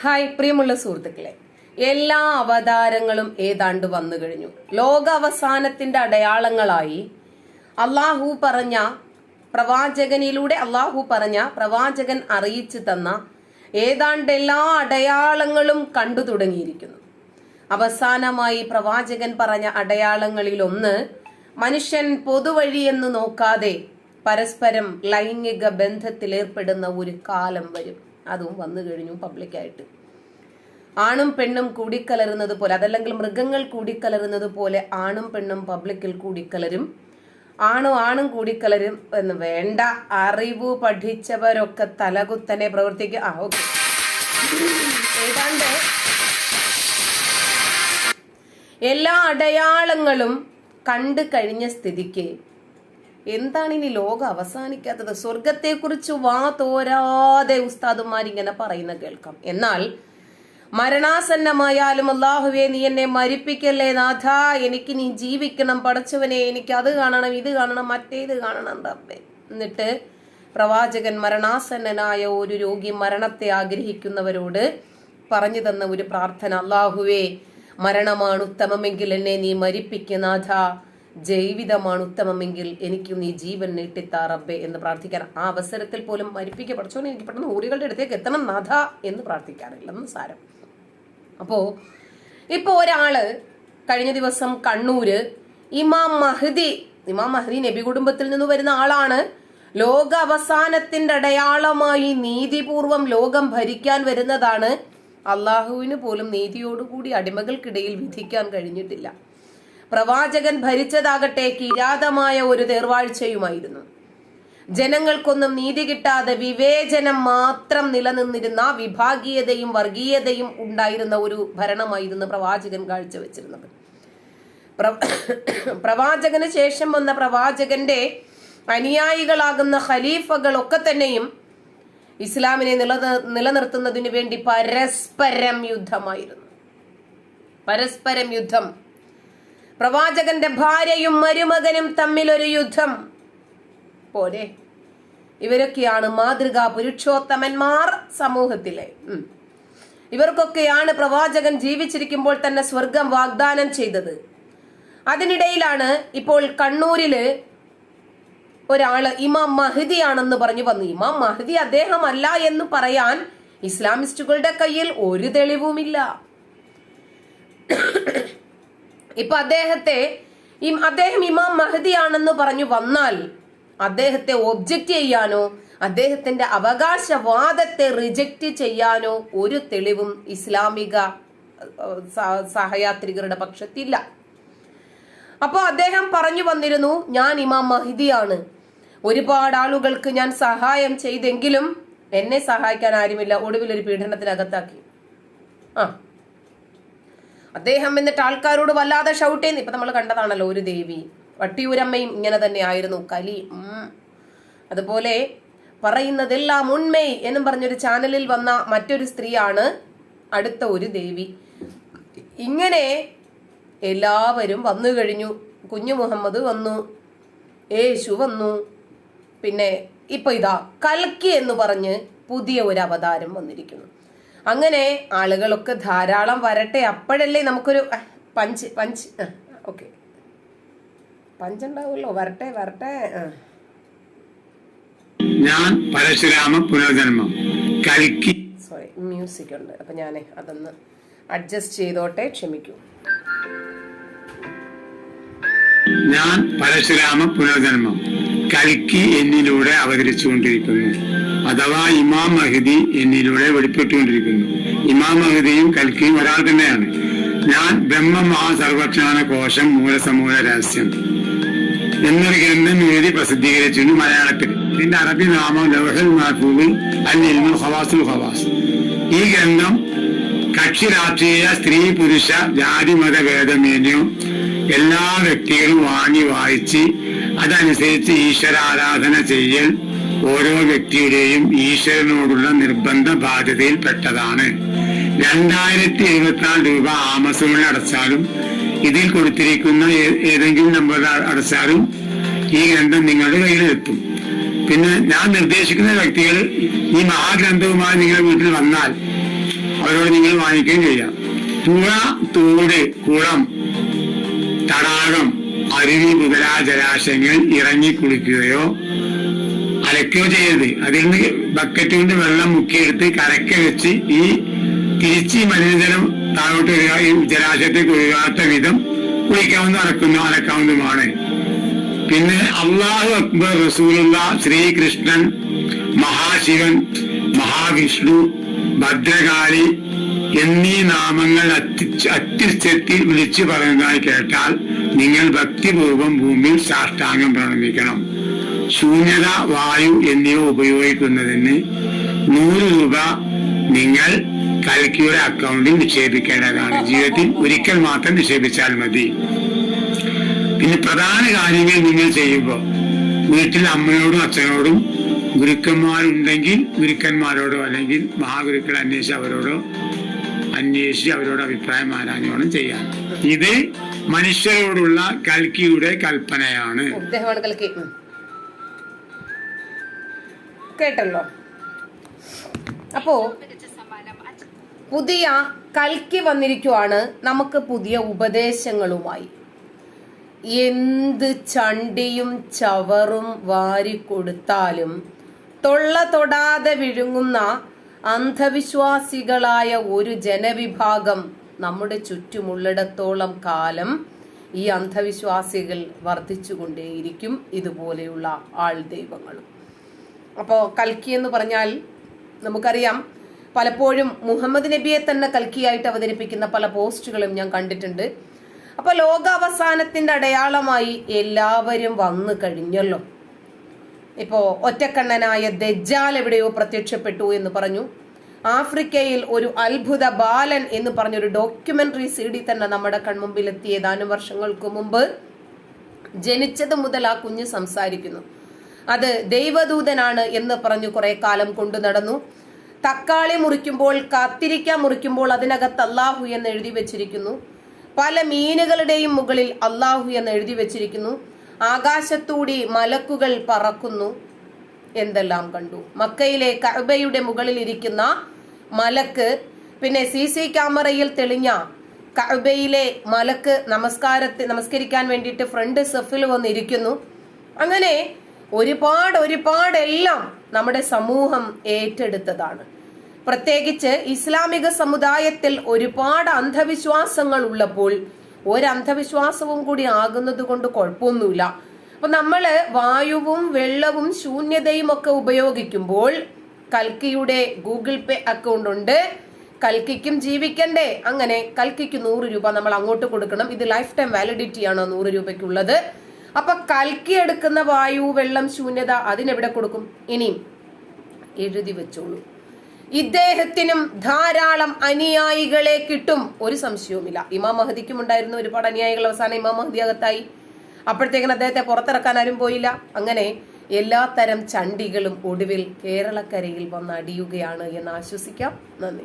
Hi പ്രിയമുള്ള സുഹൃത്തുക്കളെ. എല്ലാ അവതാരങ്ങളും ഏതാണ്ട് വന്നു കഴിഞ്ഞു. ലോക അവസാനത്തിന്റെ അടയാളങ്ങളായി അള്ളാഹു പറഞ്ഞ പ്രവാചകനിലൂടെ അള്ളാഹു പറഞ്ഞ പ്രവാചകൻ അറിയിച്ചു തന്ന ഏതാണ്ട് എല്ലാ അടയാളങ്ങളും കണ്ടു തുടങ്ങിയിരിക്കുന്നു. അവസാനമായി പ്രവാചകൻ പറഞ്ഞ അടയാളങ്ങളിൽ ഒന്ന് മനുഷ്യൻ പൊതുവഴിയെന്ന് നോക്കാതെ പരസ്പരം ലൈംഗിക ബന്ധത്തിലേർപ്പെടുന്ന ഒരു കാലം വരും. അതും വന്നു കഴിഞ്ഞു പബ്ലിക്കായിട്ട്. ആണും പെണ്ണും കൂടിക്കലരുന്നത് പോലെ അതല്ലെങ്കിൽ മൃഗങ്ങൾ കൂടിക്കലരുന്നത് പോലെ ആണും പെണ്ണും പബ്ലിക്കിൽ കൂടിക്കലരും. ആണും ആണും കൂടിക്കലരും എന്ന് വേണ്ട അറിവ് പഠിച്ചവരൊക്കെ തലകുത്തനെ പ്രവർത്തിക്കുക. ആ ഓക്കെ. ഏതാണ്ട് എല്ലാ അടയാളങ്ങളും കണ്ടു കഴിഞ്ഞ സ്ഥിതിക്ക് എന്താണ് ഇനി ലോകം അവസാനിക്കാത്തത്? സ്വർഗത്തെക്കുറിച്ച് വാ തോരാതെ ഉസ്താദുമാരിങ്ങനെ പറയുന്ന കേൾക്കാം. എന്നാൽ മരണാസന്നമായാലും അള്ളാഹുവെ നീ എന്നെ മരിപ്പിക്കല്ലേ നാഥ? എനിക്ക് നീ ജീവിക്കണം പടച്ചവനെ എനിക്ക് അത് കാണണം ഇത് കാണണം മറ്റേത് കാണണം റബ്ബെ. എന്നിട്ട് പ്രവാചകൻ മരണാസന്നനായ ഒരു രോഗി മരണത്തെ ആഗ്രഹിക്കുന്നവരോട് പറഞ്ഞു തന്ന ഒരു പ്രാർത്ഥന അള്ളാഹുവേ മരണമാണ് ഉത്തമമെങ്കിൽ എന്നെ നീ മരിപ്പിക്കുനാഥ ജീവിതമാണ് ഉത്തമമെങ്കിൽ എനിക്കും നീ ജീവൻ നീട്ടിത്താ റബ്ബെ എന്ന് പ്രാർത്ഥിക്കാൻ ആ അവസരത്തിൽ പോലും മരിപ്പിക്കുക എനിക്ക് പെട്ടെന്ന് ഊരികളുടെ അടുത്തേക്ക് എത്തണം നാഥ എന്ന് പ്രാർത്ഥിക്കാറില്ലെന്ന് സാരം. അപ്പോ ഇപ്പൊ ഒരാൾ കഴിഞ്ഞ ദിവസം കണ്ണൂര് ഇമാം മഹദി ഇമാം മഹദി നബി കുടുംബത്തിൽ നിന്ന് വരുന്ന ആളാണ്. ലോക അവസാനത്തിന്റെ അടയാളമായി നീതിപൂർവം ലോകം ഭരിക്കാൻ വരുന്നതാണ്. അള്ളാഹുവിന് പോലും നീതിയോടുകൂടി അടിമകൾക്കിടയിൽ വിധിക്കാൻ കഴിഞ്ഞിട്ടില്ല. പ്രവാചകൻ ഭരിച്ചതാകട്ടെ കിരാതമായ ഒരു തേർവാഴ്ചയുമായിരുന്നു. ജനങ്ങൾക്കൊന്നും നീതി കിട്ടാതെ വിവേചനം മാത്രം നിലനിന്നിരുന്ന വിഭാഗീയതയും വർഗീയതയും ഉണ്ടായിരുന്ന ഒരു ഭരണമായിരുന്നു പ്രവാചകൻ കാഴ്ചവെച്ചിരുന്നത്. പ്രവാചകന് ശേഷം വന്ന പ്രവാചകന്റെ അനുയായികളാകുന്ന ഖലീഫകളൊക്കെ തന്നെയും ഇസ്ലാമിനെ നിലനിർത്തുന്നതിനു വേണ്ടി പരസ്പരം യുദ്ധമായിരുന്നു. പരസ്പരം യുദ്ധം പ്രവാചകന്റെ ഭാര്യയും മരുമകനും തമ്മിൽ ഒരു യുദ്ധം. പോരെ. ഇവരൊക്കെയാണ് മാതൃകാ പുരുഷോത്തമന്മാർ സമൂഹത്തിലെ. ഇവർക്കൊക്കെയാണ് പ്രവാചകൻ ജീവിച്ചിരിക്കുമ്പോൾ തന്നെ സ്വർഗം വാഗ്ദാനം ചെയ്തത്. അതിനിടയിലാണ് ഇപ്പോൾ കണ്ണൂരിൽ ഒരാൾ ഇമാം മഹദി ആണെന്ന് പറഞ്ഞു വന്നു. ഇമാം മഹദി അദ്ദേഹമല്ല എന്ന് പറയാൻ ഇസ്ലാമിസ്റ്റുകളുടെ കയ്യിൽ ഒരു തെളിവുമില്ല. ഇപ്പൊ അദ്ദേഹത്തെ അദ്ദേഹം ഇമാം മഹദി ആണെന്ന് പറഞ്ഞു വന്നാൽ അദ്ദേഹത്തെ ഒബ്ജക്റ്റ് ചെയ്യാനോ അദ്ദേഹത്തിന്റെ അവകാശവാദത്തെ റിജക്റ്റ് ചെയ്യാനോ ഒരു തെളിവും ഇസ്ലാമിക സഹയാത്രികരുടെ പക്ഷത്തില്ല. അപ്പോൾ അദ്ദേഹം പറഞ്ഞു വന്നിരുന്നു ഞാൻ ഇമാം മഹിദിയാണ്. ഒരുപാട് ആളുകൾക്ക് ഞാൻ സഹായം ചെയ്തെങ്കിലും എന്നെ സഹായിക്കാൻ ആരുമില്ല. ഒടുവിൽ ഒരു പീഡനത്തിനകത്താക്കി. ആ. അദ്ദേഹം എന്നിട്ട് ആൾക്കാരോട് വല്ലാതെ ഷൗട്ട് ചെയ്യുന്നു. ഇപ്പൊ നമ്മൾ കണ്ടതാണല്ലോ ഒരു ദേവി. വട്ടിയൂരമ്മയും ഇങ്ങനെ തന്നെ ആയിരുന്നു. കലി അതുപോലെ പറയുന്നതെല്ലാം ഉണ്മേ എന്നും പറഞ്ഞൊരു ചാനലിൽ വന്ന മറ്റൊരു സ്ത്രീയാണ് അടുത്ത ഒരു ദേവി. ഇങ്ങനെ എല്ലാവരും വന്നു കഴിഞ്ഞു. കുഞ്ഞു മുഹമ്മദ് വന്നു. യേശു വന്നു. പിന്നെ ഇപ്പൊ ഇതാ കൽക്കി എന്ന് പറഞ്ഞ് പുതിയ ഒരു അവതാരം വന്നിരിക്കുന്നു. അങ്ങനെ ആളുകളൊക്കെ ധാരാളം വരട്ടെ. അപ്പോഴല്ലേ നമുക്കൊരു പഞ്ച് പഞ്ച് ഓക്കെ. പഞ്ചുണ്ടാവുമല്ലോ. വരട്ടെ വരട്ടെ ഞാൻ പരശുരാമ പുനർജന്മം. കൽക്കി. സോറി മ്യൂസിക് ഉണ്ട്. അപ്പൊ ഞാൻ അതൊന്ന് അഡ്ജസ്റ്റ് ചെയ്തോട്ടെ ക്ഷമിക്കൂ. ഞാൻ പരശുരാമ പുനർജന്മം കൽക്കി എന്നിലൂടെ അവതരിച്ചുകൊണ്ടിരിക്കുന്നു. അഥവാ ഇമാം മഹദി എന്നിലൂടെ വെളിപ്പെട്ടുകൊണ്ടിരിക്കുന്നു. ഇമാം മഹദിയും കൽക്കിയും ഒരാൾ തന്നെയാണ്. ഞാൻ ബ്രഹ്മമഹാസർവക്ഷാന കോശം മൂലസമൂല രഹസ്യം എന്നൊരു ഗ്രന്ഥം എഴുതി പ്രസിദ്ധീകരിച്ചിരുന്നു മലയാളത്തിൽ. ഇതിന്റെ അറബി നാമം ലോഹൽ മാഫൂബിൽ അല്ലിൽമു ഹവാസുൽ ഹവാസ് ഈ ഗ്രന്ഥം കക്ഷി രാഷ്ട്രീയ സ്ത്രീ പുരുഷ ജാതി മത ഭേദമേന്യോ എല്ലാ വ്യക്തികളും വാങ്ങി വായിച്ച് അതനുസരിച്ച് ഈശ്വരാരാധന ചെയ്യൽ ഓരോ വ്യക്തിയുടെയും ഈശ്വരനോടുള്ള നിർബന്ധ ബാധ്യതയിൽപ്പെട്ടതാണ്. രണ്ടായിരത്തി എഴുപത്തിനാല് രൂപ ആമസോണിൽ അടച്ചാലും ഇതിൽ കൊടുത്തിരിക്കുന്ന ഏതെങ്കിലും നമ്പർ അടച്ചാലും ഈ ഗ്രന്ഥം നിങ്ങളുടെ കയ്യിലെത്തും പിന്നെ ഞാൻ നിർദ്ദേശിക്കുന്ന വ്യക്തികൾ ഈ മഹാഗ്രന്ഥവുമായി നിങ്ങളുടെ വീട്ടിൽ വന്നാൽ അവരോട് നിങ്ങൾ വാങ്ങിക്കുകയും ചെയ്യാം. പുഴ തോട് കുളം തടാകം അരുവി മുതലാ ജലാശയങ്ങൾ ഇറങ്ങി കുളിക്കുകയോ അലക്കുകയോ ചെയ്യരുത്. അതിൽ നിന്ന് ബക്കറ്റ് കൊണ്ട് വെള്ളം മുക്കിയെടുത്ത് കരക്ക വെച്ച് ഈ തിരിച്ച് മലിനജലം താഴോട്ട് വരിക ഈ ജലാശയത്തേക്ക് ഒഴുകാത്ത വിധം കുളിക്കാവുന്ന അലക്കുന്നു അലക്കാവുന്നതുമാണ്. പിന്നെ അള്ളാഹു അക്ബർ റസൂലുള്ള ശ്രീകൃഷ്ണൻ മഹാശിവൻ മഹാവിഷ്ണു ഭദ്രകാളി എന്നീ നാമങ്ങൾ അത്തി അത്യുച്ചത്തിൽ വിളിച്ചു പറയുന്നതായി കേട്ടാൽ നിങ്ങൾ ഭക്തിപൂർവം ഭൂമിയിൽ സാഷ്ടാംഗം പ്രണമിക്കണം. ശൂന്യത വായു എന്നിവ ഉപയോഗിക്കുന്നതിന് നൂറ് രൂപ നിങ്ങൾ കൽക്കിയുടെ അക്കൗണ്ടിൽ നിക്ഷേപിക്കേണ്ടതാണ്. ജീവിതത്തിൽ ഒരിക്കൽ മാത്രം നിക്ഷേപിച്ചാൽ മതി. പിന്നെ പ്രധാന കാര്യങ്ങൾ നിങ്ങൾ ചെയ്യുമ്പോൾ വീട്ടിൽ അമ്മയോടും അച്ഛനോടും ഗുരുക്കന്മാരുണ്ടെങ്കിൽ ഗുരുക്കന്മാരോടോ അല്ലെങ്കിൽ മഹാഗുരുക്കൾ അന്വേഷിച്ച് അവരോടോ അന്വേഷിച്ച് അവരോട് അഭിപ്രായം ആരാഞ്ഞോണം ചെയ്യാം ഇത് മനുഷ്യരോടുള്ള കൽക്കിയുടെ കൽപ്പനയാണ്. കേട്ടല്ലോ. അപ്പോ പുതിയ കൽക്കി വന്നിരിക്കുവാണ് നമുക്ക് പുതിയ ഉപദേശങ്ങളുമായി. എന്ത് ചണ്ടിയും ചവറും വാരിക്കൊടുത്താലും തൊള്ള തൊടാതെ വിഴുങ്ങുന്ന അന്ധവിശ്വാസികളായ ഒരു ജനവിഭാഗം നമ്മുടെ ചുറ്റുമുള്ളിടത്തോളം കാലം ഈ അന്ധവിശ്വാസികൾ വർദ്ധിച്ചുകൊണ്ടേയിരിക്കും ഇതുപോലെയുള്ള ആൾ ദൈവങ്ങളും അപ്പോൾ കൽക്കി എന്ന് പറഞ്ഞാൽ നമുക്കറിയാം പലപ്പോഴും മുഹമ്മദ് നബിയെ തന്നെ കൽക്കിയായിട്ട് അവതരിപ്പിക്കുന്ന പല പോസ്റ്റുകളും ഞാൻ കണ്ടിട്ടുണ്ട്. അപ്പൊ ലോകാവസാനത്തിന്റെ അടയാളമായി എല്ലാവരും വന്നു കഴിഞ്ഞല്ലോ. ഇപ്പോ ഒറ്റക്കണ്ണനായ ദജ്ജാൽ എവിടെയോ പ്രത്യക്ഷപ്പെട്ടു എന്ന് പറഞ്ഞു. ആഫ്രിക്കയിൽ ഒരു അത്ഭുത ബാലൻ എന്ന് പറഞ്ഞൊരു ഡോക്യുമെന്ററി സി ഡി തന്നെ നമ്മുടെ കൺമുമ്പിൽ എത്തിയ ഏതാനും വർഷങ്ങൾക്ക് മുമ്പ്. ജനിച്ചത് മുതൽ ആ കുഞ്ഞ് സംസാരിക്കുന്നു. അത് ദൈവദൂതനാണ് എന്ന് പറഞ്ഞു കുറെ കാലം കൊണ്ടു നടന്നു. തക്കാളി മുറിക്കുമ്പോൾ കത്തിരിക്ക മുറിക്കുമ്പോൾ അതിനകത്ത് അള്ളാഹു എന്ന് എഴുതി വെച്ചിരിക്കുന്നു. പല മീനുകളുടെയും മുകളിൽ അള്ളാഹു എന്ന് എഴുതി വെച്ചിരിക്കുന്നു. ആകാശത്തൂടി മലക്കുകൾ പറക്കുന്നു. എന്തെല്ലാം കണ്ടു? മക്കയിലെ കഅബയുടെ മുകളിൽ ഇരിക്കുന്ന മലക്ക് പിന്നെ സി സി ക്യാമറയിൽ തെളിഞ്ഞ കഅബയിലെ മലക്ക് നമസ്കാരത്തെ നമസ്കരിക്കാൻ വേണ്ടിയിട്ട് ഫ്രണ്ട് സെഫിൽ വന്നിരിക്കുന്നു. അങ്ങനെ ഒരുപാട് ഒരുപാട് എല്ലാം നമ്മുടെ സമൂഹം ഏറ്റെടുത്തതാണ്. പ്രത്യേകിച്ച് ഇസ്ലാമിക സമുദായത്തിൽ ഒരുപാട് അന്ധവിശ്വാസങ്ങൾ ഉള്ളപ്പോൾ ഒരു അന്ധവിശ്വാസവും കൂടി ആകുന്നത് കൊണ്ട് കുഴപ്പമൊന്നുമില്ല. അപ്പൊ നമ്മൾ വായുവും വെള്ളവും ശൂന്യതയും ഒക്കെ ഉപയോഗിക്കുമ്പോൾ കൽക്കിയുടെ ഗൂഗിൾ പേ അക്കൗണ്ട് ഉണ്ട്. കൽക്കിക്കും ജീവിക്കണ്ടേ? അങ്ങനെ കൽക്കിക്ക് നൂറ് രൂപ നമ്മൾ അങ്ങോട്ട് കൊടുക്കണം. ഇത് ലൈഫ് ടൈം വാലിഡിറ്റി ആണ് നൂറ് രൂപയ്ക്കുള്ളത്? അപ്പൊ കൽക്കി എടുക്കുന്ന വായു വെള്ളം ശൂന്യത അതിനെവിടെ കൊടുക്കും? ഇനിയും എഴുതി വെച്ചോളൂ. ഇദ്ദേഹത്തിനും ധാരാളം അനുയായികളെ കിട്ടും. ഒരു സംശയവുമില്ല. ഇമാം മഹദിക്കും ഉണ്ടായിരുന്നു ഒരുപാട് അനുയായികൾ അവസാനം ഇമാം മഹദി അകത്തായി. അപ്പോഴത്തേക്കിന് അദ്ദേഹത്തെ പുറത്തിറക്കാൻ ആരും പോയില്ല. അങ്ങനെ എല്ലാ തരം ചണ്ടികളും ഒടുവിൽ കേരളക്കരയിൽ വന്ന് അടിയുകയാണ് എന്ന് ആശ്വസിക്കാം. നന്ദി.